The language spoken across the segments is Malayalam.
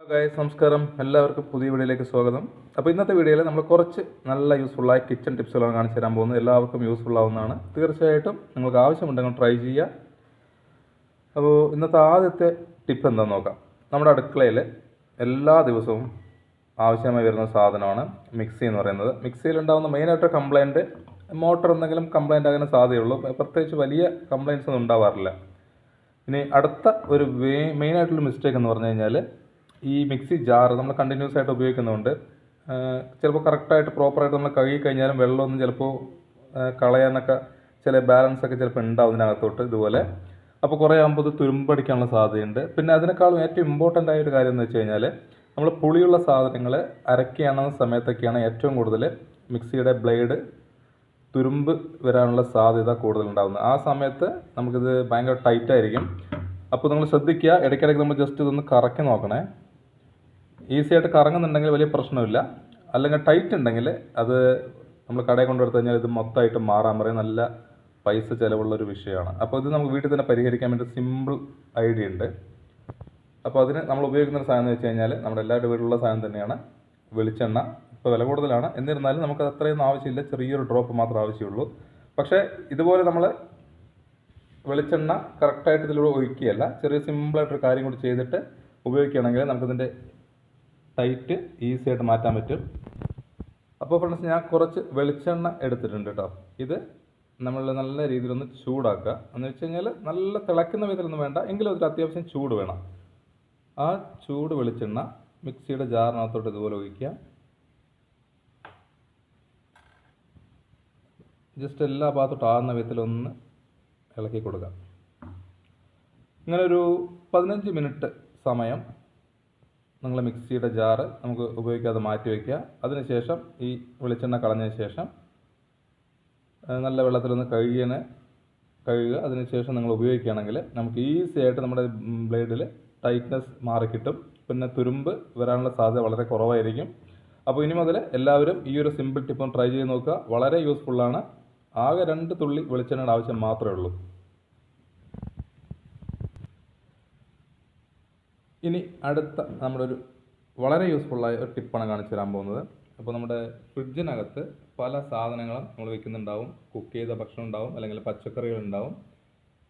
ഗൈസ് നമസ്കാരം. എല്ലാവർക്കും പുതിയ വീഡിയോയിലേക്ക് സ്വാഗതം. അപ്പോൾ ഇന്നത്തെ വീഡിയോയിൽ നമ്മൾ കുറച്ച് നല്ല യൂസ്ഫുള്ളായ കിച്ചൺ ടിപ്സുകളാണ് കാണിച്ചു തരാൻ പോകുന്നത്. എല്ലാവർക്കും യൂസ്ഫുൾ ആവുന്നതാണ്. തീർച്ചയായിട്ടും നിങ്ങൾക്ക് ആവശ്യമുണ്ടെങ്കിൽ ട്രൈ ചെയ്യുക. അപ്പോൾ ഇന്നത്തെ ആദ്യത്തെ ടിപ്പ് എന്താണെന്ന് നോക്കാം. നമ്മുടെ അടുക്കളയിൽ എല്ലാ ദിവസവും ആവശ്യമായി വരുന്ന സാധനമാണ് മിക്സി എന്ന് പറയുന്നത്. മിക്സിയിൽ ഉണ്ടാകുന്ന മെയിനായിട്ട് കംപ്ലൈന്റ് മോട്ടർ എന്തെങ്കിലും കംപ്ലൈന്റ് ആകാൻ സാധ്യതയുള്ളൂ. പ്രത്യേകിച്ച് വലിയ കംപ്ലൈന്റ്സ് ഒന്നും ഉണ്ടാവാറില്ല. ഇനി അടുത്ത ഒരു മെയിനായിട്ടുള്ള മിസ്റ്റേക്ക് എന്ന് പറഞ്ഞു കഴിഞ്ഞാൽ ഈ മിക്സി ജാർ നമ്മൾ കണ്ടിന്യൂസ് ആയിട്ട് ഉപയോഗിക്കുന്നതുകൊണ്ട് ചിലപ്പോൾ കറക്റ്റായിട്ട് പ്രോപ്പറായിട്ട് നമ്മൾ കഴുകി കഴിഞ്ഞാലും വെള്ളമൊന്നും ചിലപ്പോൾ കളയാനൊക്കെ ചില ബാലൻസ് ഒക്കെ ചിലപ്പോൾ ഉണ്ടാവും ഇതിനകത്തോട്ട് ഇതുപോലെ. അപ്പോൾ കുറേ ആകുമ്പോൾ ഇത് തുരുമ്പടിക്കാനുള്ള സാധ്യതയുണ്ട്. പിന്നെ അതിനേക്കാളും ഏറ്റവും ഇമ്പോർട്ടന്റ് ആയ ഒരു കാര്യം എന്ന് വെച്ച് കഴിഞ്ഞാൽ നമ്മൾ പുളിയുള്ള സാധനങ്ങൾ അരക്കുകയാണെന്ന സമയത്തൊക്കെയാണ് ഏറ്റവും കൂടുതൽ മിക്സിയുടെ ബ്ലേഡ് തുരുമ്പ് വരാനുള്ള സാധ്യത കൂടുതലുണ്ടാകുന്നത് ആ സമയത്ത് നമുക്കിത് ഭയങ്കര ടൈറ്റായിരിക്കും അപ്പോൾ നിങ്ങൾ ശ്രദ്ധിക്കുക ഇടയ്ക്കിടയ്ക്ക് നമ്മൾ ജസ്റ്റ് ഇതൊന്ന് കറക്കി നോക്കണേ. ഈസി ആയിട്ട് കറങ്ങുന്നുണ്ടെങ്കിൽ വലിയ പ്രശ്നമില്ല. അല്ലെങ്കിൽ ടൈറ്റ് ഉണ്ടെങ്കിൽ അത് നമ്മൾ കടയിൽ കൊണ്ടുകൊടുത്തു കഴിഞ്ഞാൽ ഇത് മൊത്തമായിട്ട് മാറാൻ പറയും. നല്ല പൈസ ചിലവുള്ളൊരു വിഷയമാണ്. അപ്പോൾ ഇത് നമുക്ക് വീട്ടിൽ തന്നെ പരിഹരിക്കാൻ വേണ്ടി സിമ്പിൾ ഐഡിയ ഉണ്ട്. അപ്പോൾ അതിന് നമ്മൾ ഉപയോഗിക്കുന്ന സാധനം എന്ന് വെച്ച് കഴിഞ്ഞാൽ നമ്മുടെ എല്ലാവരുടെ വീട്ടിലുള്ള സാധനം തന്നെയാണ്. വെളിച്ചെണ്ണ ഇപ്പോൾ വില കൂടുതലാണ്. എന്നിരുന്നാലും നമുക്ക് അത്രയൊന്നും ആവശ്യമില്ല. ചെറിയൊരു ഡ്രോപ്പ് മാത്രമേ ആവശ്യമുള്ളൂ. പക്ഷേ ഇതുപോലെ നമ്മൾ വെളിച്ചെണ്ണ കറക്റ്റായിട്ട് ഇതിലൂടെ ഒഴിക്കുകയല്ല. ചെറിയ സിമ്പിളായിട്ടൊരു കാര്യം കൂടി ചെയ്തിട്ട് ഉപയോഗിക്കുകയാണെങ്കിൽ നമുക്കിതിന്റെ ടൈറ്റ് ഈസി ആയിട്ട് മാറ്റാൻ പറ്റും. അപ്പോൾ ഫ്രണ്ട്സ് ഞാൻ കുറച്ച് വെളിച്ചെണ്ണ എടുത്തിട്ടുണ്ട് കേട്ടോ ഇത് നമ്മൾ നല്ല രീതിയിൽ ഒന്ന് ചൂടാക്കുക. എന്ന് വെച്ച് കഴിഞ്ഞാൽ നല്ല തിളയ്ക്കുന്ന വിധത്തിലൊന്നും വേണ്ട. എങ്കിലും അതിൽ അത്യാവശ്യം ചൂട് വേണം. ആ ചൂട് വെളിച്ചെണ്ണ മിക്സിയുടെ ജാറിനകത്തോട്ട് ഇതുപോലെ ഒഴിക്കുക. ജസ്റ്റ് എല്ലാ ഭാഗത്തോട്ട് ആകുന്ന വിധത്തിലൊന്ന് ഇളക്കി കൊടുക്കുക. ഇങ്ങനെ ഒരു പതിനഞ്ച് മിനിറ്റ് സമയം നിങ്ങൾ മിക്സിയുടെ ജാറ് നമുക്ക് ഉപയോഗിക്കാതെ മാറ്റി വയ്ക്കുക. അതിനുശേഷം ഈ വെളിച്ചെണ്ണ കളഞ്ഞതിന് ശേഷം നല്ല വെള്ളത്തിലൊന്ന് കഴുകിയതിന് കഴുകുക. അതിനുശേഷം നിങ്ങൾ ഉപയോഗിക്കുകയാണെങ്കിൽ നമുക്ക് ഈസി ആയിട്ട് നമ്മുടെ ബ്ലേഡിൽ ടൈറ്റ്നസ് മാറിക്കിട്ടും പിന്നെ തുരുമ്പ് വരാനുള്ള സാധ്യത വളരെ കുറവായിരിക്കും. അപ്പോൾ ഇനി മുതൽ എല്ലാവരും ഈ ഒരു സിമ്പിൾ ടിപ്പ് ട്രൈ ചെയ്ത് നോക്കുക. വളരെ യൂസ്ഫുള്ളാണ് ആകെ രണ്ട് തുള്ളി വെളിച്ചെണ്ണയുടെ ആവശ്യം മാത്രമേ ഉള്ളൂ. ഇനി അടുത്ത നമ്മുടെ ഒരു വളരെ യൂസ്ഫുള്ളായ ഒരു ടിപ്പാണ് കാണിച്ചു തരാൻ പോകുന്നത്. അപ്പോൾ നമ്മുടെ ഫ്രിഡ്ജിനകത്ത് പല സാധനങ്ങളും നമ്മൾ വെക്കുന്നുണ്ടാവും. കുക്ക് ചെയ്ത ഭക്ഷണം ഉണ്ടാവും അല്ലെങ്കിൽ പച്ചക്കറികൾ ഉണ്ടാവും.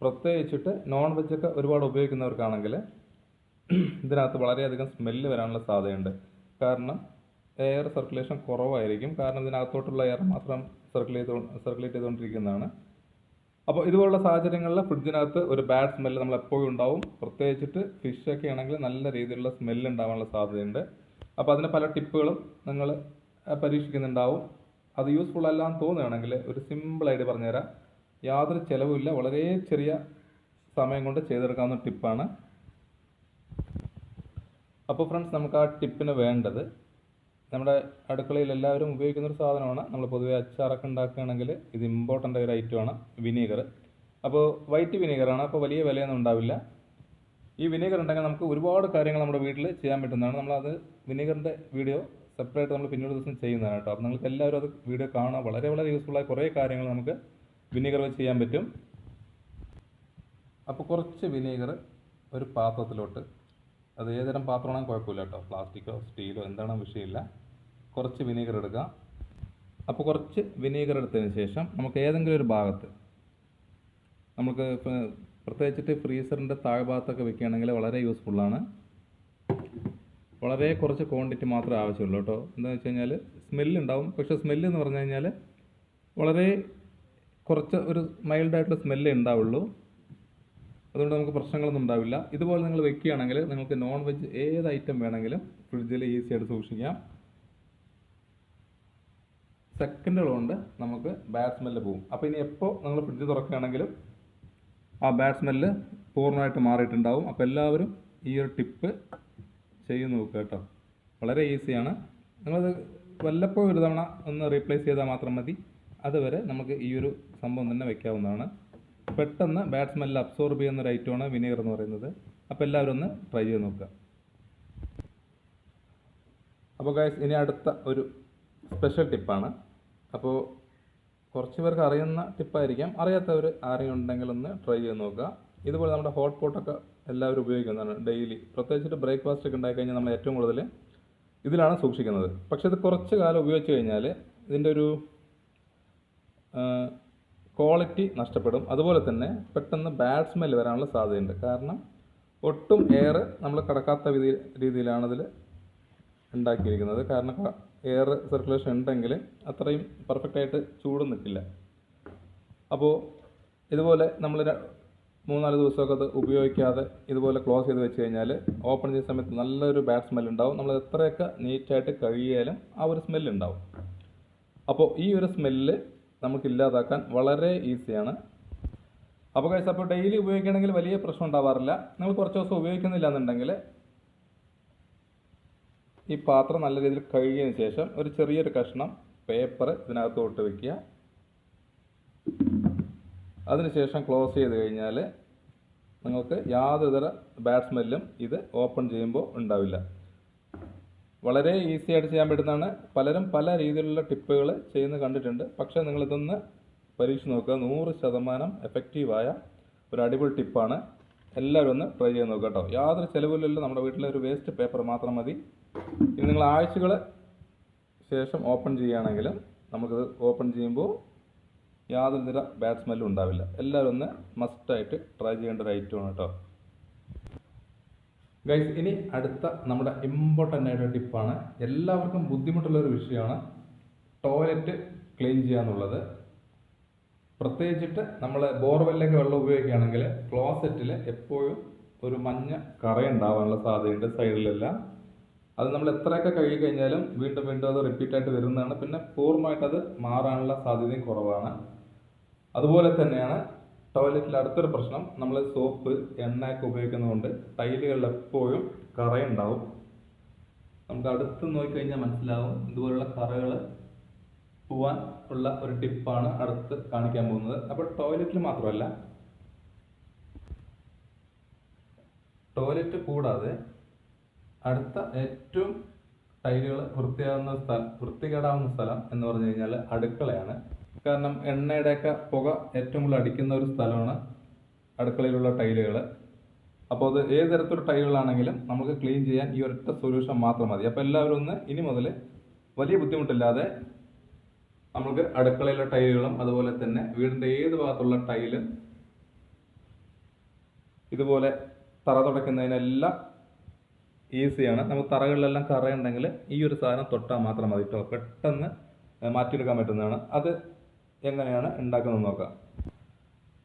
പ്രത്യേകിച്ചിട്ട് നോൺ വെജൊക്കെ ഒരുപാട് ഉപയോഗിക്കുന്നവർക്കാണെങ്കിൽ ഇതിനകത്ത് വളരെയധികം സ്മെല്ല് വരാനുള്ള സാധ്യതയുണ്ട്. കാരണം എയർ സർക്കുലേഷൻ കുറവായിരിക്കും. കാരണം ഇതിനകത്തോട്ടുള്ള എയർ മാത്രം സർക്കുലേറ്റ് സർക്കുലേറ്റ് ചെയ്തുകൊണ്ടിരിക്കുന്നതാണ്. അപ്പോൾ ഇതുപോലുള്ള സാഹചര്യങ്ങളിൽ ഫ്രിഡ്ജിനകത്ത് ഒരു ബാഡ് സ്മെല്ല് നമ്മൾ എപ്പോഴും ഉണ്ടാവും. പ്രത്യേകിച്ചിട്ട് ഫിഷൊക്കെ ആണെങ്കിൽ നല്ല രീതിയിലുള്ള സ്മെല്ല് ഉണ്ടാവാനുള്ള സാധ്യതയുണ്ട്. അപ്പോൾ അതിന് പല ടിപ്പുകളും നിങ്ങൾ പരീക്ഷിക്കുന്നുണ്ടാവും. അത് യൂസ്ഫുൾ അല്ല എന്ന് തോന്നുകയാണെങ്കിൽ ഒരു സിമ്പിളായിട്ട് പറഞ്ഞുതരാം. യാതൊരു ചിലവുമില്ല വളരെ ചെറിയ സമയം കൊണ്ട് ചെയ്തെടുക്കാവുന്ന ടിപ്പാണ്. അപ്പോൾ ഫ്രണ്ട്സ് നമുക്ക് ആ ടിപ്പിന് വേണ്ടത് നമ്മുടെ അടുക്കളയിൽ എല്ലാവരും ഉപയോഗിക്കുന്ന ഒരു സാധനമാണ്. നമ്മൾ പൊതുവേ അച്ചാറൊക്കെ ഉണ്ടാക്കുകയാണെങ്കിൽ ഇത് ഇമ്പോർട്ടന്റ് ഒരു ഐറ്റമാണ് വിനീഗർ അപ്പോൾ വൈറ്റ് വിനീഗറാണ് അപ്പോൾ വലിയ വിലയൊന്നും ഉണ്ടാവില്ല. ഈ വിനീഗർ ഉണ്ടെങ്കിൽ നമുക്ക് ഒരുപാട് കാര്യങ്ങൾ നമ്മുടെ വീട്ടിൽ ചെയ്യാൻ പറ്റുന്നതാണ്. നമ്മളത് വിനീഗറിന്റെ വീഡിയോ സെപ്പറേറ്റ് നമ്മൾ പിന്നീട് ദിവസം ചെയ്യുന്നതാണ് കേട്ടോ. അപ്പോൾ നിങ്ങൾക്ക് എല്ലാവരും അത് വീഡിയോ കാണാൻ വളരെ വളരെ യൂസ്ഫുള്ളായ കുറേ കാര്യങ്ങൾ നമുക്ക് വിനീഗർ വെച്ച് ചെയ്യാൻ പറ്റും. അപ്പോൾ കുറച്ച് വിനീഗർ ഒരു പാത്രത്തിലോട്ട് അത് ഏതുതരം പാത്രമാണെങ്കിൽ കുഴപ്പമില്ല കേട്ടോ. പ്ലാസ്റ്റിക്കോ സ്റ്റീലോ എന്താണോ വിഷയമില്ല. കുറച്ച് വിനീഗർ എടുക്കുക അപ്പോൾ കുറച്ച് വിനീഗർ എടുത്തതിന് ശേഷം നമുക്ക് ഏതെങ്കിലും ഒരു ഭാഗത്ത് നമുക്ക് പ്രത്യേകിച്ചിട്ട് ഫ്രീസറിന്റെ താഴ്ഭാഗത്തൊക്കെ വെക്കുകയാണെങ്കിൽ വളരെ യൂസ്ഫുള്ളാണ് വളരെ കുറച്ച് ക്വാണ്ടിറ്റി മാത്രമേ ആവശ്യമുള്ളൂ കേട്ടോ. എന്താണെന്ന് വെച്ച് കഴിഞ്ഞാൽ സ്മെല്ലുണ്ടാവും പക്ഷേ സ്മെല്ല് എന്ന് പറഞ്ഞു കഴിഞ്ഞാൽ വളരെ കുറച്ച് ഒരു മൈൽഡായിട്ടുള്ള സ്മെല്ലേ ഉണ്ടാവുള്ളൂ. അതുകൊണ്ട് നമുക്ക് പ്രശ്നങ്ങളൊന്നും ഉണ്ടാവില്ല. ഇതുപോലെ നിങ്ങൾ വെക്കുകയാണെങ്കിൽ നിങ്ങൾക്ക് നോൺ വെജ് ഏത് ഐറ്റം വേണമെങ്കിലും ഫ്രിഡ്ജിൽ ഈസി ആയിട്ട് സൂക്ഷിക്കാം. സെക്കൻഡുകൾ കൊണ്ട് നമുക്ക് ബാഡ് സ്മെല്ല് പോകും അപ്പോൾ ഇനി എപ്പോൾ നിങ്ങൾ ഫ്രിഡ്ജ് തുറക്കുകയാണെങ്കിലും ആ ബാഡ് സ്മെല്ല് പൂർണമായിട്ട് മാറിയിട്ടുണ്ടാവും. അപ്പോൾ എല്ലാവരും ഈ ഒരു ടിപ്പ് ചെയ്ത് നോക്കുക കേട്ടോ. വളരെ ഈസിയാണ് നിങ്ങളത് വല്ലപ്പോഴും ഒരു തവണ ഒന്ന് റീപ്ലേസ് ചെയ്താൽ മാത്രം മതി. അതുവരെ നമുക്ക് ഈ ഒരു സംഭവം തന്നെ വെക്കാവുന്നതാണ്. പെട്ടെന്ന് ബാഡ് സ്മെല്ല് അബ്സോർബ് ചെയ്യുന്ന ഒരു ഐറ്റമാണ് വിനീഗർ എന്ന് പറയുന്നത്. അപ്പോൾ എല്ലാവരും ഒന്ന് ട്രൈ ചെയ്ത് നോക്കുക. അപ്പോൾ ഗൈസ് ഇനി അടുത്ത ഒരു സ്പെഷ്യൽ ടിപ്പാണ് അപ്പോൾ കുറച്ച് പേർക്ക് അറിയുന്ന ടിപ്പായിരിക്കാം അറിയാത്തവർ ആരെയും ഉണ്ടെങ്കിൽ ഒന്ന് ട്രൈ ചെയ്ത് നോക്കുക. ഇതുപോലെ നമ്മുടെ ഹോട്ട് പോട്ടൊക്കെ എല്ലാവരും ഉപയോഗിക്കുന്നതാണ് ഡെയിലി പ്രത്യേകിച്ചിട്ട് ബ്രേക്ക്ഫാസ്റ്റ് ഒക്കെ ഉണ്ടായി കഴിഞ്ഞാൽ നമ്മൾ ഏറ്റവും കൂടുതൽ ഇതിലാണ് സൂക്ഷിക്കുന്നത്. പക്ഷേ ഇത് കുറച്ച് കാലം ഉപയോഗിച്ച് കഴിഞ്ഞാൽ ഇതിന്റെ ഒരു ക്വാളിറ്റി നഷ്ടപ്പെടും. അതുപോലെ തന്നെ പെട്ടെന്ന് ബാഡ് സ്മെൽ വരാനുള്ള സാധ്യതയുണ്ട്. കാരണം ഒട്ടും എയർ നമ്മൾ കടക്കാത്ത വിധി രീതിയിലാണ് ഇതിൽ ഉണ്ടാക്കിയിരിക്കുന്നത്. കാരണം എയർ സർക്കുലേഷൻ ഉണ്ടെങ്കിൽ അത്രയും പെർഫെക്റ്റായിട്ട് ചൂട് നിൽക്കില്ല. അപ്പോൾ ഇതുപോലെ നമ്മൾ മൂന്നാൽ ദിവസമൊക്കെ അത് ഉപയോഗിക്കാതെ ഇതുപോലെ ക്ലോസ് ചെയ്ത് വെച്ച് കഴിഞ്ഞാൽ ഓപ്പൺ ചെയ്യുന്ന സമയത്ത് നല്ലൊരു ബാഡ് സ്മെൽ ഉണ്ടാവും. നമ്മൾ എത്രയൊക്കെ നീറ്റായിട്ട് കഴുകിയാലും ആ ഒരു സ്മെല്ലുണ്ടാവും അപ്പോൾ ഈ ഒരു സ്മെല്ല് നമുക്ക് ഇല്ലാതാക്കാൻ വളരെ ഈസിയാണ്. അപ്പോൾ കഴിച്ച് അപ്പോൾ ഡെയിലി ഉപയോഗിക്കണമെങ്കിൽ വലിയ പ്രശ്നം ഉണ്ടാവാറില്ല. നിങ്ങൾ കുറച്ച് ദിവസം ഉപയോഗിക്കുന്നില്ല എന്നുണ്ടെങ്കിൽ ഈ പാത്രം നല്ല രീതിയിൽ കഴുകിയതിന് ശേഷം ഒരു ചെറിയൊരു കഷ്ണം പേപ്പർ ഇതിനകത്ത് ഇതിനകത്തോട്ട് വെക്കുക. അതിനുശേഷം ക്ലോസ് ചെയ്ത് കഴിഞ്ഞാൽ നിങ്ങൾക്ക് യാതൊരു ബാഡ് സ്മെല്ലും ഇത് ഓപ്പൺ ചെയ്യുമ്പോൾ ഉണ്ടാവില്ല. വളരെ ഈസി ആയിട്ട് ചെയ്യാൻ പറ്റുന്നതാണ്. പലരും പല രീതിയിലുള്ള ടിപ്പുകൾ ചെയ്യുന്ന കണ്ടിട്ടുണ്ട്. പക്ഷേ നിങ്ങളിതൊന്ന് പരീക്ഷിച്ച് നോക്കുക. നൂറ് ശതമാനം എഫക്റ്റീവായ ഒരു അടിപൊളി ടിപ്പാണ്. എല്ലാവരും ഒന്ന് ട്രൈ ചെയ്ത് നോക്കുക കേട്ടോ. യാതൊരു ചിലവില്ലല്ലോ നമ്മുടെ വീട്ടിലെ ഒരു വേസ്റ്റ് പേപ്പർ മാത്രം മതി. ഇനി നിങ്ങൾ ആഴ്ചകൾ ശേഷം ഓപ്പൺ ചെയ്യുകയാണെങ്കിലും നമുക്കിത് ഓപ്പൺ ചെയ്യുമ്പോൾ യാതൊരു തര ബാഡ് സ്മെല്ലും ഉണ്ടാവില്ല. എല്ലാവരും ഒന്ന് മസ്റ്റായിട്ട് ട്രൈ ചെയ്യേണ്ട ഒരു ഐറ്റമാണ് കേട്ടോ. ഗൈസ് ഇനി അടുത്ത നമ്മുടെ ഇമ്പോർട്ടന്റ് ആയിട്ടുള്ള ടിപ്പാണ് എല്ലാവർക്കും ബുദ്ധിമുട്ടുള്ള ഒരു വിഷയമാണ് ടോയ്ലറ്റ് ക്ലീൻ ചെയ്യുക എന്നുള്ളത്. പ്രത്യേകിച്ചിട്ട് നമ്മൾ ബോർവെല്ലൊക്കെ വെള്ളം ഉപയോഗിക്കുകയാണെങ്കിൽ ക്ലോസറ്റിൽ എപ്പോഴും ഒരു മഞ്ഞ കറയുണ്ടാവാനുള്ള സാധ്യതയുണ്ട് സൈഡിലെല്ലാം. അത് നമ്മൾ എത്രയൊക്കെ കഴുകി കഴിഞ്ഞാലും വീണ്ടും വീണ്ടും അത് റിപ്പീറ്റായിട്ട് വരുന്നതാണ്. പിന്നെ പൂർണമായിട്ട് അത് മാറാനുള്ള സാധ്യതയും കുറവാണ്. അതുപോലെ തന്നെയാണ് ടോയ്ലറ്റിൽ അടുത്തൊരു പ്രശ്നം നമ്മൾ സോപ്പ് എണ്ണയൊക്കെ ഉപയോഗിക്കുന്നതുകൊണ്ട് ടൈലുകളിൽ എപ്പോഴും കറയുണ്ടാവും നമുക്ക് അടുത്ത് നോക്കിക്കഴിഞ്ഞാൽ മനസ്സിലാവും ഇതുപോലുള്ള കറകൾ പോവാൻ ഉള്ള ഒരു ടിപ്പാണ് അടുത്ത് കാണിക്കാൻ പോകുന്നത്. അപ്പോൾ ടോയ്ലറ്റിൽ മാത്രമല്ല ടോയ്ലറ്റ് കൂടാതെ അടുത്ത ഏറ്റവും ടൈലുകൾ വൃത്തിയാകുന്ന സ്ഥലം വൃത്തികേടാവുന്ന സ്ഥലം എന്ന് പറഞ്ഞു കഴിഞ്ഞാൽ അടുക്കളയാണ്. കാരണം എണ്ണയുടെയൊക്കെ പുക ഏറ്റവും കൂടുതൽ അടിക്കുന്ന ഒരു സ്ഥലമാണ് അടുക്കളയിലുള്ള ടൈലുകൾ. അപ്പോൾ അത് ഏത് തരത്തിലുള്ള ടൈലുകളാണെങ്കിലും നമുക്ക് ക്ലീൻ ചെയ്യാൻ ഈ ഒരൊറ്റ സൊല്യൂഷൻ മാത്രം മതി. അപ്പോൾ എല്ലാവരും ഒന്ന് ഇനി മുതൽ വലിയ ബുദ്ധിമുട്ടില്ലാതെ നമുക്ക് അടുക്കളയിലെ ടൈലുകളും അതുപോലെ തന്നെ വീടിന്റെ ഏത് ഭാഗത്തുള്ള ടൈലും ഇതുപോലെ തറ തുടയ്ക്കുന്നതിനെല്ലാം ഈസിയാണ്. നമുക്ക് തറകളിലെല്ലാം കറയുണ്ടെങ്കിൽ ഈ ഒരു സാധനം തൊട്ടാൽ മാത്രം മതി കേട്ടോ. പെട്ടെന്ന് മാറ്റിയെടുക്കാൻ പറ്റുന്നതാണ്. അത് എങ്ങനെയാണ് ഉണ്ടാക്കുന്നത് നോക്കാം.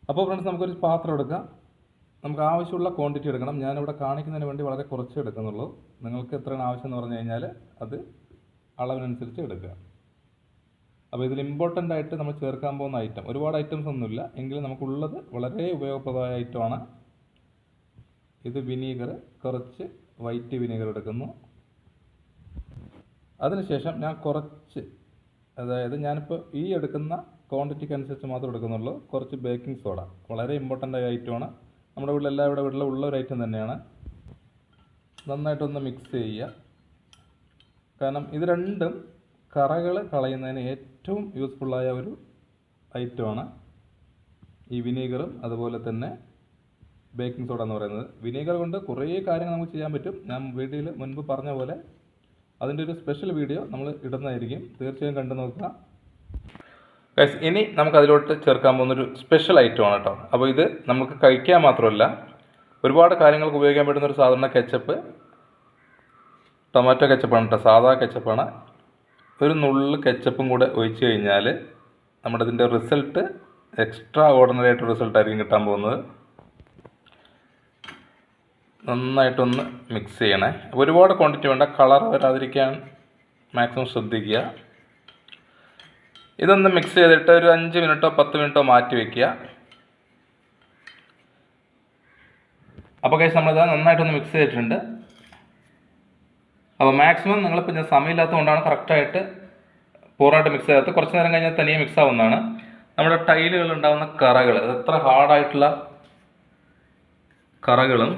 അപ്പോൾ ഫ്രണ്ട്സ് നമുക്കൊരു പാത്രം എടുക്കാം. നമുക്ക് ആവശ്യമുള്ള ക്വാണ്ടിറ്റി എടുക്കണം. ഞാനിവിടെ കാണിക്കുന്നതിന് വേണ്ടി വളരെ കുറച്ച് എടുക്കുന്നുള്ളൂ. നിങ്ങൾക്ക് എത്രയാണ് ആവശ്യം എന്ന് പറഞ്ഞു കഴിഞ്ഞാൽ അത് അളവിനനുസരിച്ച് എടുക്കുക. അപ്പോൾ ഇതിൽ ഇമ്പോർട്ടന്റ് ആയിട്ട് നമ്മൾ ചേർക്കാൻ പോകുന്ന ഐറ്റം ഒരുപാട് ഐറ്റംസ് ഒന്നുമില്ല. എങ്കിലും നമുക്കുള്ളത് വളരെ ഉപയോഗപ്രദമായ ഐറ്റമാണ് ഇത് വിനീഗർ കുറച്ച് വൈറ്റ് വിനീഗർ എടുക്കുന്നു. അതിനുശേഷം ഞാൻ കുറച്ച് അതായത് ഞാനിപ്പോൾ ഈ എടുക്കുന്ന ക്വാണ്ടിറ്റിക്ക് അനുസരിച്ച് മാത്രം എടുക്കുന്നുള്ളൂ. കുറച്ച് ബേക്കിംഗ് സോഡ വളരെ ഇമ്പോർട്ടന്റ് ആയ ഐറ്റമാണ് നമ്മുടെ വീട്ടിൽ എല്ലാവരുടെ വീട്ടിലും ഉള്ള ഒരു ഐറ്റം തന്നെയാണ്. നന്നായിട്ടൊന്ന് മിക്സ് ചെയ്യുക. കാരണം ഇത് രണ്ടും കറകൾ കളയുന്നതിന് ഏറ്റവും യൂസ്ഫുള്ളായ ഒരു ഐറ്റമാണ് ഈ വിനീഗറും അതുപോലെ തന്നെ ബേക്കിംഗ് സോഡ എന്ന് പറയുന്നത്. വിനീഗർ കൊണ്ട് കുറേ കാര്യങ്ങൾ നമുക്ക് ചെയ്യാൻ പറ്റും. ഞാൻ വീഡിയോയിൽ മുൻപ് പറഞ്ഞ പോലെ അതിന്റെ ഒരു സ്പെഷ്യൽ വീഡിയോ നമ്മൾ ഇടുന്നതായിരിക്കും. തീർച്ചയായും കണ്ടു നോക്കുക. ഗൈസ് ഇനി നമുക്ക് അതിലോട്ട് ചേർക്കാൻ പോകുന്നൊരു സ്പെഷ്യൽ ഐറ്റം ആണ് കേട്ടോ. അപ്പോൾ ഇത് നമുക്ക് കഴിക്കാൻ മാത്രമല്ല ഒരുപാട് കാര്യങ്ങൾക്ക് ഉപയോഗിക്കാൻ പറ്റുന്ന ഒരു സാധാരണ കെച്ചപ്പ് ടൊമാറ്റോ കെച്ചപ്പാണ് കേട്ടോ. സാധാ കെച്ചപ്പാണ് ഒരു നുള്ളു കെച്ചപ്പും കൂടെ ഒഴിച്ച് കഴിഞ്ഞാൽ നമ്മുടെ ഇതിന്റെ റിസൾട്ട് എക്സ്ട്രാ ഓർഡിനറി ആയിട്ട് റിസൾട്ട് ആയിരിക്കും കിട്ടാൻ പോകുന്നത്. നന്നായിട്ടൊന്ന് മിക്സ് ചെയ്യണേ. അപ്പോൾ ഒരുപാട് ക്വാണ്ടിറ്റി വേണ്ട. കളർ വരാതിരിക്കാൻ മാക്സിമം ശ്രദ്ധിക്കുക. ഇതൊന്ന് മിക്സ് ചെയ്തിട്ട് ഒരു അഞ്ച് മിനിറ്റോ പത്ത് മിനിറ്റോ മാറ്റി വെക്കുക. അപ്പോൾ കഴിച്ച് നമ്മളിത് നന്നായിട്ടൊന്ന് മിക്സ് ചെയ്തിട്ടുണ്ട്. അപ്പോൾ മാക്സിമം നിങ്ങളിപ്പോൾ ഞാൻ സമയമില്ലാത്തതുകൊണ്ടാണ് കറക്റ്റായിട്ട് പൂർണമായിട്ട് മിക്സ് ചെയ്യാത്തത്. കുറച്ച് നേരം കഴിഞ്ഞാൽ തനിയെ മിക്സ് ആവുന്നതാണ്. നമ്മുടെ ടൈലുകൾ ഉണ്ടാകുന്ന കറകൾ. അത് എത്ര ഹാർഡായിട്ടുള്ള കറകളും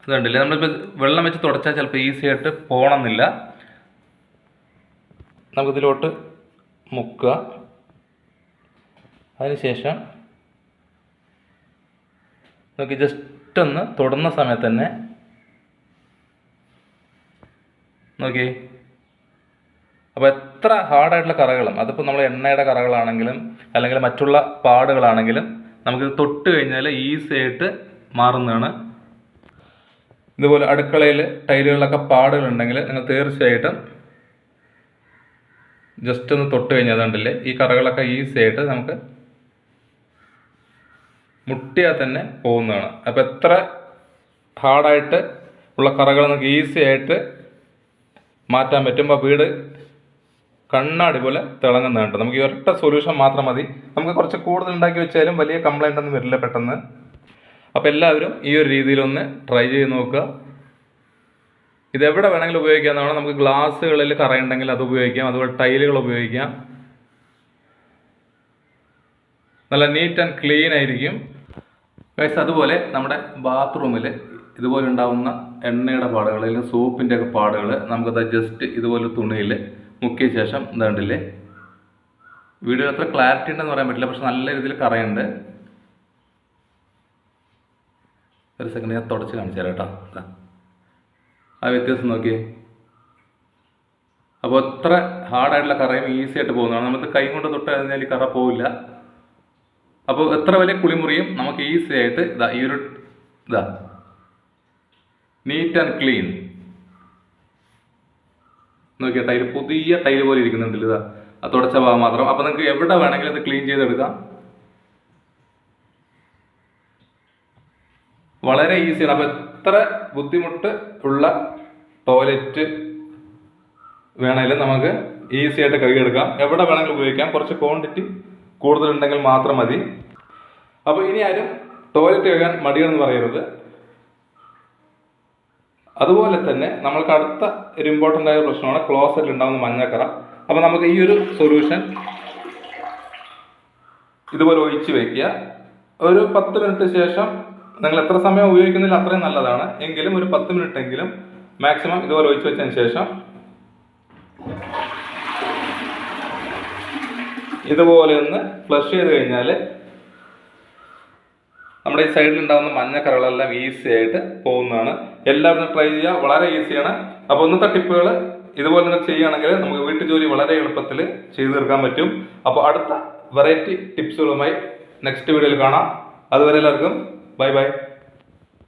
അത് കണ്ടില്ലേ? നമ്മളിപ്പോൾ വെള്ളം വെച്ച് തുടച്ചാൽ ചിലപ്പോൾ ഈസി ആയിട്ട് പോകണമെന്നില്ല നമുക്കിതിലോട്ട് മുക്കുക. അതിനുശേഷം നമുക്ക് ജസ്റ്റ് ഒന്ന് തൊടുന്ന സമയത്ത് തന്നെ നോക്കി അപ്പോൾ എത്ര ഹാർഡായിട്ടുള്ള കറകളും അതിപ്പോൾ നമ്മൾ എണ്ണയുടെ കറകളാണെങ്കിലും അല്ലെങ്കിൽ മറ്റുള്ള പാടുകളാണെങ്കിലും നമുക്ക് തൊട്ട് കഴിഞ്ഞാൽ ഈസി ആയിട്ട് മാറുന്നതാണ്. ഇതുപോലെ അടുക്കളയിൽ ടൈലുകളിലൊക്കെ പാടുകളുണ്ടെങ്കിൽ നിങ്ങൾ തീർച്ചയായിട്ടും ജസ്റ്റ് ഒന്ന് തൊട്ട് കഴിഞ്ഞാൽ കണ്ടില്ലേ ഈ കറകളൊക്കെ ഈസി ആയിട്ട് നമുക്ക് മുട്ടിയാൽ തന്നെ പോകുന്നതാണ്. അപ്പോൾ എത്ര ഹാർഡായിട്ട് ഉള്ള കറകൾ നമുക്ക് ഈസി ആയിട്ട് മാറ്റാൻ പറ്റും. അപ്പോൾ വീട് കണ്ണാടി പോലെ തിളങ്ങുന്നതാണ് ട്ടോ. നമുക്ക് ഈ ഒരൊറ്റ സൊല്യൂഷൻ മാത്രം മതി. നമുക്ക് കുറച്ച് കൂടുതൽ ഉണ്ടാക്കി വെച്ചാലും വലിയ കംപ്ലൈന്റ് ഒന്നും വരില്ല പെട്ടെന്ന്. അപ്പോൾ എല്ലാവരും ഈ ഒരു രീതിയിലൊന്ന് ട്രൈ ചെയ്ത് നോക്കുക. ഇത് എവിടെ വേണമെങ്കിലും ഉപയോഗിക്കാവുന്നതാണ് നമുക്ക് ഗ്ലാസ്സുകളിൽ കറയുണ്ടെങ്കിൽ അത് ഉപയോഗിക്കാം. അതുപോലെ ടൈലുകൾ ഉപയോഗിക്കാം. നല്ല നീറ്റ് ആൻഡ് ക്ലീൻ ആയിരിക്കും. ഗൈസ് അതുപോലെ നമ്മുടെ ബാത്റൂമിൽ ഇതുപോലെ ഉണ്ടാവുന്ന എണ്ണയുടെ അല്ലെങ്കിൽ സോപ്പിന്റെ ഒക്കെ പാടുകൾ നമുക്കത് ജസ്റ്റ് ഇതുപോലെ തുണിയിൽ മുക്കിയ ശേഷം ഇതാണ്ടില്ലേ വീഡിയോ അത്ര ക്ലാരിറ്റി ഉണ്ടെന്ന് പറയാൻ പറ്റില്ല. പക്ഷെ നല്ല രീതിയിൽ കറയുണ്ട് ഒരു സെക്കൻഡ് ഞാൻ തുടച്ച് കാണിച്ചു തരാം കേട്ടോ. ആ വ്യത്യാസം നോക്കിയേ. അപ്പോൾ എത്ര ഹാർഡായിട്ടുള്ള കറയും ഈസി ആയിട്ട് പോകുന്നതാണ്. നമുക്ക് കൈ കൊണ്ട് തൊട്ട് കഴിഞ്ഞാൽ കറ പോവില്ല. അപ്പോൾ എത്ര വലിയ കുളിമുറിയും നമുക്ക് ഈസി ആയിട്ട് ഇതാ ഈ ഒരു ഇതാ. നീറ്റ് ആൻഡ് ക്ലീൻ നോക്കിയാൽ ടൈൽ പുതിയ ടൈൽ പോലെ ഇരിക്കുന്നുണ്ടല്ലോ ഇതാ. തുടച്ച ഭാഗം മാത്രം. അപ്പോൾ നിങ്ങൾക്ക് എവിടെ വേണമെങ്കിലും ഇത് ക്ലീൻ ചെയ്തെടുക്കാം. വളരെ ഈസിയാണ് അപ്പോൾ എത്ര ബുദ്ധിമുട്ട് ഉള്ള ടോയ്ലറ്റ് വേണമെങ്കിലും നമുക്ക് ഈസി ആയിട്ട് കഴുകിയെടുക്കാം. എവിടെ വേണമെങ്കിലും ഉപയോഗിക്കാം. കുറച്ച് ക്വാണ്ടിറ്റി കൂടുതലുണ്ടെങ്കിൽ മാത്രം മതി. അപ്പോൾ ഇനി ആരും ടോയ്ലറ്റ് കഴുകാൻ മടിയെന്ന് പറയരുത്. അതുപോലെ തന്നെ നമ്മൾക്ക് അടുത്ത ഒരു ഇമ്പോർട്ടന്റ് ആയ പ്രശ്നമാണ് ക്ലോസറ്റിൽ ഉണ്ടാകുന്ന മഞ്ഞക്കറ. അപ്പോൾ നമുക്ക് ഈ ഒരു സൊല്യൂഷൻ ഇതുപോലെ ഒഴിച്ച് വെക്കുക. ഒരു പത്ത് മിനിറ്റ് ശേഷം നിങ്ങൾ എത്ര സമയം ഉപയോഗിക്കുന്നില്ല അത്രയും നല്ലതാണ്. എങ്കിലും ഒരു പത്ത് മിനിറ്റ് എങ്കിലും മാക്സിമം ഇതുപോലെ ഒഴിച്ചു വെച്ചതിന് ശേഷം ഇതുപോലെ ഒന്ന് ഫ്ലഷ് ചെയ്ത് കഴിഞ്ഞാൽ നമ്മുടെ ഈ സൈഡിൽ ഉണ്ടാകുന്ന മഞ്ഞക്കറകളെല്ലാം ഈസി ആയിട്ട് പോകുന്നതാണ്. എല്ലാവരും ട്രൈ ചെയ്യുക. വളരെ ഈസിയാണ് അപ്പോൾ ഇന്നത്തെ ടിപ്പുകൾ ഇതുപോലെ നിങ്ങൾ ചെയ്യുകയാണെങ്കിൽ നമുക്ക് വീട്ടു ജോലി വളരെ എളുപ്പത്തിൽ ചെയ്തു തീർക്കാൻ പറ്റും. അപ്പോൾ അടുത്ത വെറൈറ്റി ടിപ്സുകളുമായി നെക്സ്റ്റ് വീഡിയോയിൽ കാണാം. അതുവരെ എല്ലാവർക്കും Bye bye.